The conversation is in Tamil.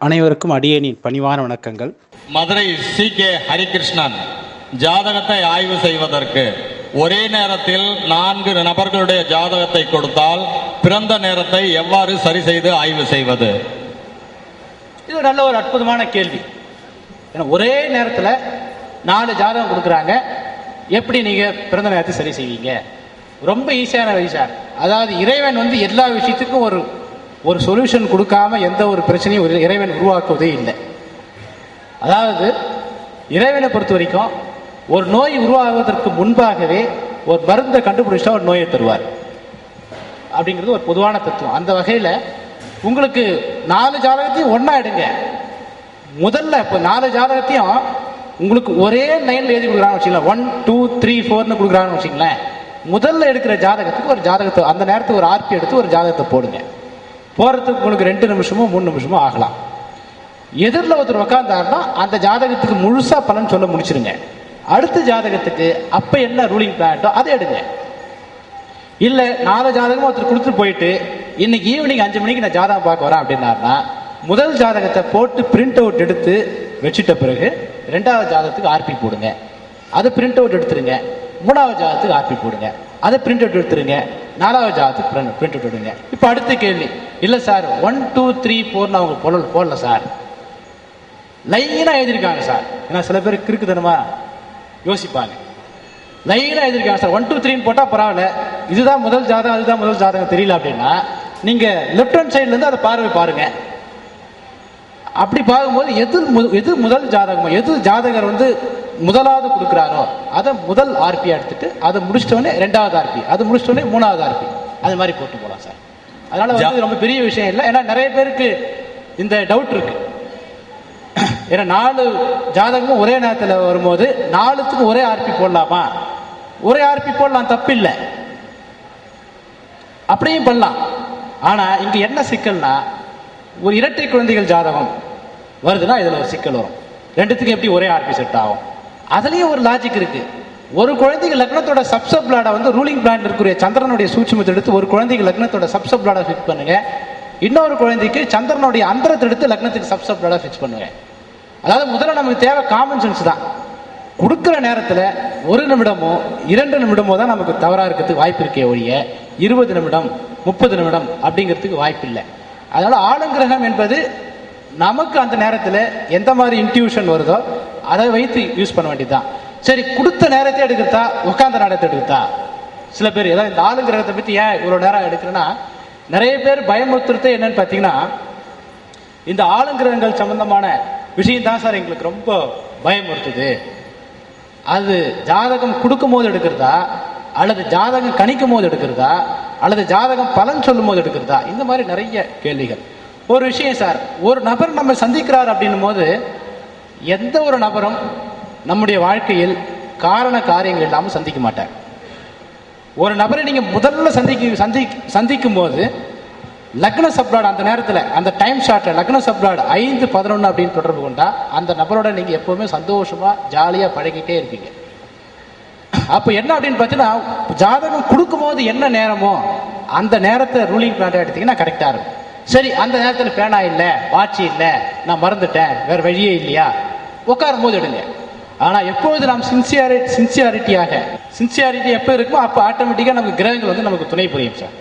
அனைவருக்கும் அடியேனின் பணிவான வணக்கங்கள். மதுரை சி. கே. ஹரிகிருஷ்ணன் ஜாதகத்தை ஆய்வு செய்வதற்கு ஒரே நேரத்தில் நான்கு நபர்களுடைய ஜாதகத்தை கொடுத்தால் பிறந்த நேரத்தை எவ்வாறு சரி செய்து ஆய்வு செய்வது? இது நல்ல ஒரு அற்புதமான கேள்வி. ஏன்னா ஒரே நேரத்தில் நாலு ஜாதகம் கொடுக்குறாங்க. எப்படி நீங்கள் பிறந்த நேரத்தை சரி செய்வீங்க? ரொம்ப ஈஸியான சார். அதாவது இறைவன் வந்து எல்லா விஷயத்துக்கும் ஒரு ஒரு சொல்யூஷன் கொடுக்காம எந்த ஒரு பிரச்சனையும் ஒரு இறைவன் உருவாக்குவதே இல்லை. அதாவது இறைவனை பொறுத்த வரைக்கும் ஒரு நோய் உருவாகுவதற்கு முன்பாகவே ஒரு மருந்தை கண்டுபிடிச்சா ஒரு நோயை தருவார். அப்படிங்கிறது ஒரு பொதுவான தத்துவம். அந்த வகையில் உங்களுக்கு நாலு ஜாதகத்தையும் ஒன்றா எடுங்க. முதல்ல இப்போ நாலு ஜாதகத்தையும் உங்களுக்கு ஒரே லைனில் எழுதி கொடுக்குறான்னு வச்சுங்களேன் ஒன் டூ த்ரீ ஃபோர்னு கொடுக்குறான்னு வச்சுங்களேன் முதல்ல எடுக்கிற ஜாதகத்துக்கு ஒரு ஜாதகத்தை அந்த நேரத்துக்கு ஒரு ஆர்பி எடுத்து ஒரு ஜாதகத்தை போடுங்க. போகிறதுக்கு உங்களுக்கு ரெண்டு நிமிஷமோ மூணு நிமிஷமோ ஆகலாம். எதிரில் ஒருத்தர் உக்காந்தாருன்னா அந்த ஜாதகத்துக்கு முழுசாக பலன் சொல்ல முடிச்சிருங்க. அடுத்த ஜாதகத்துக்கு அப்போ என்ன ரூலிங் பிளான்ட்டோ அதை எடுங்க. இல்லை நாலு ஜாதகமும் ஒருத்தர் கொடுத்துட்டு போயிட்டு இன்னைக்கு ஈவினிங் அஞ்சு மணிக்கு நான் ஜாதகம் பார்க்க வரேன் அப்படின்னாருன்னா முதல் ஜாதகத்தை போட்டு பிரிண்ட் அவுட் எடுத்து வச்சுட்ட பிறகு ரெண்டாவது ஜாதகத்துக்கு ஆர்பி போடுங்க. அதை பிரிண்ட் அவுட் எடுத்துருங்க. மூணாவது ஜாதகத்துக்கு ஆர்பி போடுங்க. அதை பிரிண்ட் அவுட் எடுத்துருங்க. நாலாவது ஜாதத்துக்கு பிரிண்ட் அவுட் இப்போ அடுத்த கேள்வி. இல்லை சார் ஒன் டூ த்ரீ ஃபோர்னு அவங்க பொருள் போடல சார். லைனாக எழுதியிருக்காங்க சார். ஏன்னா சில பேர் கிறுக்குத்தனமா யோசிப்பாங்க. லைனாக எழுதியிருக்காங்க சார். ஒன் டூ த்ரீன்னு போட்டால் பரவாயில்ல. இதுதான் முதல் ஜாதகம் அதுதான் முதல் ஜாதகம் தெரியல அப்படின்னா நீங்கள் லெஃப்ட் ஹேண்ட் சைட்லேருந்து அதை பார்வை பாருங்கள் அப்படி பார்க்கும்போது எது எது முதல் ஜாதகமோ எது ஜாதகர் வந்து முதலாவது கொடுக்குறாரோ அதை முதல் ஆர்பி எடுத்துட்டு அதை முடிச்சிட்டோடனே ரெண்டாவது ஆர்பி அது முடிச்சிட்டோடனே மூணாவது ஆர்பி அது மாதிரி போட்டு போகலாம் சார். அதனால வந்து ரொம்ப பெரிய விஷயம் இல்லை. ஏன்னா நிறைய பேருக்கு இந்த டவுட் இருக்கு. ஏன்னா நாலு ஜாதகமும் ஒரே நேரத்தில் வரும்போது நாலுத்துக்கு ஒரே ஆர்பி போடலாமா? ஒரே ஆர்பி போடலாம் தப்பில்லை. அப்படியும் பண்ணலாம். ஆனா இங்க என்ன சிக்கல்னா ஒரு இரட்டை குழந்தைகள் ஜாதகம். வருதுன்னா இதுல ஒரு சிக்கல் வரும். ரெண்டுத்துக்கும் எப்படி ஒரே ஆர்பி செட் ஆகும்? அதுலயும் ஒரு லாஜிக் இருக்கு. ஒரு குழந்தைக்கு லக்னத்தோட சப்சப் பிளாட வந்து ரூலிங் பிளான் இருக்கிற சந்திரனுடைய சூட்சுமத்தை எடுத்து ஒரு குழந்தைக்கு லக்னத்தோட சப்சப் பிளாட ஃபிக்ஸ் பண்ணுங்க. இன்னொரு குழந்தைக்கு சந்திரனுடைய அந்தரத்தை எடுத்து லக்னத்துக்கு சப்சப் பிளாட ஃபிக்ஸ் பண்ணுங்க. அதாவது முதல்ல நமக்கு தேவை காமன் சென்ஸ் தான். கொடுக்குற நேரத்தில் ஒரு நிமிடமோ இரண்டு நிமிடமோ தான் நமக்கு தவறாக இருக்கிறதுக்கு வாய்ப்பு இருக்கே ஒழிய இருபது நிமிடம் முப்பது நிமிடம் அப்படிங்கிறதுக்கு வாய்ப்பு இல்லை அதனால ஆளுங்கிரகம் என்பது நமக்கு அந்த நேரத்தில் எந்த மாதிரி இன்ட்யூஷன் வருதோ அதை வைத்து யூஸ் பண்ண வேண்டியதுதான். சரி கொடுத்த நேரத்தை எடுக்கிறதா உட்காந்த நேரத்தை எடுக்கிறதா? சில பேர் ஏதாவது இந்த ஆளுங்கிரகத்தை பற்றி ஏன் இவ்வளோ நேரம் எடுக்கிறேன்னா நிறைய பேர் பயமுறுத்துறது என்னன்னு பார்த்தீங்கன்னா இந்த ஆளுங்கிரகங்கள் சம்பந்தமான விஷயம் தான் சார் எங்களுக்கு ரொம்ப பயமுறுத்துது. அது ஜாதகம் கொடுக்கும் போது எடுக்கிறதா அல்லது ஜாதகம் கணிக்கும் போது எடுக்கிறதா அல்லது ஜாதகம் பலன் சொல்லும் போது எடுக்கிறதா? இந்த மாதிரி நிறைய கேள்விகள். ஒரு விஷயம் சார் ஒரு நபர் நம்ம சந்திக்கிறார் அப்படின்னும் போது எந்த ஒரு நபரும் நம்முடைய வாழ்க்கையில் காரண காரியங்கள் இல்லாமல் சந்திக்க மாட்டார். ஒரு நபரை நீங்கள் முதல்ல சந்திக்க சந்தி சந்திக்கும் போது லக்ன சப்ளாட் அந்த நேரத்தில் அந்த டைம் ஷார்ட்டில் லக்ன சப்ளாட் ஐந்து பதினொன்று அப்படின்னு தொடர்பு கொண்டா அந்த நபரோட நீங்கள் எப்போவுமே சந்தோஷமாக ஜாலியாக பழகிட்டே இருப்பீங்க. அப்போ என்ன அப்படின்னு பார்த்தீங்கன்னா ஜாதகம் கொடுக்கும்போது என்ன நேரமோ அந்த நேரத்தை ரூலிங் பிளான் எடுத்தீங்கன்னா கரெக்டாக இருக்கும். சரி அந்த நேரத்தில் பேனா இல்லை வாட்சி இல்லை நான் மறந்துட்டேன் வேற வழியே இல்லையா? உட்காரும் போது எடுங்க. ஆனால் எப்பொழுது நாம் சின்சியாரி சின்சியாரிட்டியாக சின்சியாரிட்டி எப்போ இருக்குமோ அப்போ ஆட்டோமேட்டிக்காக நமக்கு கிரகங்கள் வந்து நமக்கு துணை புரியும் சார்